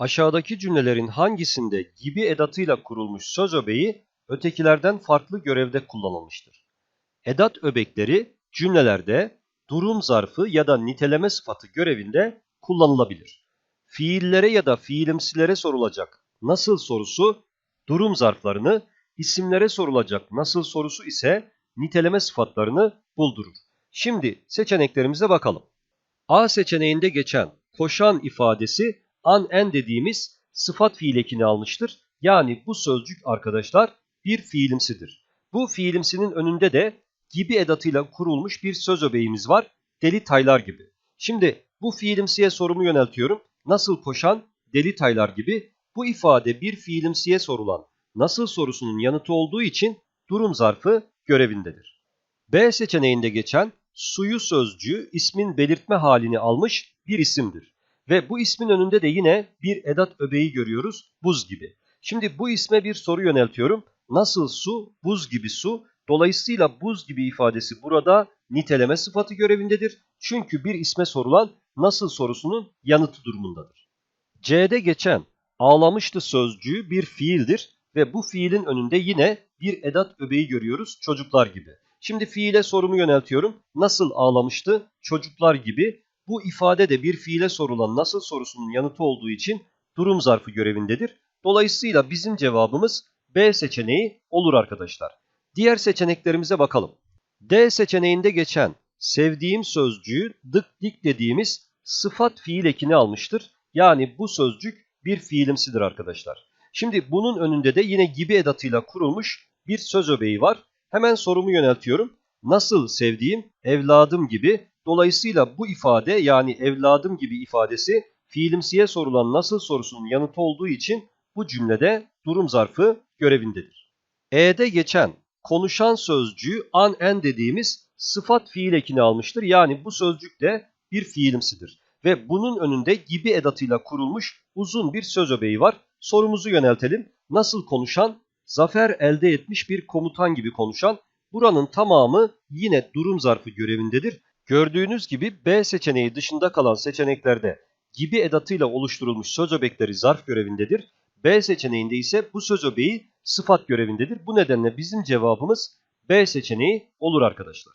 Aşağıdaki cümlelerin hangisinde gibi edatıyla kurulmuş söz öbeği ötekilerden farklı görevde kullanılmıştır? Edat öbekleri cümlelerde durum zarfı ya da niteleme sıfatı görevinde kullanılabilir. Fiillere ya da fiilimsilere sorulacak nasıl sorusu durum zarflarını, isimlere sorulacak nasıl sorusu ise niteleme sıfatlarını buldurur. Şimdi seçeneklerimize bakalım. A seçeneğinde geçen koşan ifadesi an en dediğimiz sıfat fiil ekini almıştır. Yani bu sözcük arkadaşlar bir fiilimsidir. Bu fiilimsinin önünde de gibi edatıyla kurulmuş bir söz öbeğimiz var. Deli taylar gibi. Şimdi bu fiilimsiye sorumu yöneltiyorum. Nasıl koşan deli taylar gibi bu ifade bir fiilimsiye sorulan nasıl sorusunun yanıtı olduğu için durum zarfı görevindedir. B seçeneğinde geçen suyu sözcüğü ismin belirtme halini almış bir isimdir. Ve bu ismin önünde de yine bir edat öbeği görüyoruz buz gibi. Şimdi bu isme bir soru yöneltiyorum. Nasıl su, buz gibi su. Dolayısıyla buz gibi ifadesi burada niteleme sıfatı görevindedir. Çünkü bir isme sorulan nasıl sorusunun yanıtı durumundadır. C'de geçen ağlamıştı sözcüğü bir fiildir ve bu fiilin önünde yine bir edat öbeği görüyoruz çocuklar gibi. Şimdi fiile sorumu yöneltiyorum. Nasıl ağlamıştı? Çocuklar gibi. Bu ifade de bir fiile sorulan nasıl sorusunun yanıtı olduğu için durum zarfı görevindedir. Dolayısıyla bizim cevabımız B seçeneği olur arkadaşlar. Diğer seçeneklerimize bakalım. D seçeneğinde geçen sevdiğim sözcüğü dık dik dediğimiz sıfat fiil ekini almıştır. Yani bu sözcük bir fiilimsidir arkadaşlar. Şimdi bunun önünde de yine gibi edatıyla kurulmuş bir söz öbeği var. Hemen sorumu yöneltiyorum. Nasıl sevdiğim evladım gibi. Dolayısıyla bu ifade yani evladım gibi ifadesi fiilimsiye sorulan nasıl sorusunun yanıtı olduğu için bu cümlede durum zarfı görevindedir. E'de geçen konuşan sözcüğü an en dediğimiz sıfat fiil ekini almıştır. Yani bu sözcük de bir fiilimsidir. Ve bunun önünde gibi edatıyla kurulmuş uzun bir söz öbeği var. Sorumuzu yöneltelim. Nasıl konuşan? Zafer elde etmiş bir komutan gibi konuşan. Buranın tamamı yine durum zarfı görevindedir. Gördüğünüz gibi B seçeneği dışında kalan seçeneklerde gibi edatıyla oluşturulmuş söz öbekleri zarf görevindedir. B seçeneğinde ise bu söz öbeği sıfat görevindedir. Bu nedenle bizim cevabımız B seçeneği olur arkadaşlar.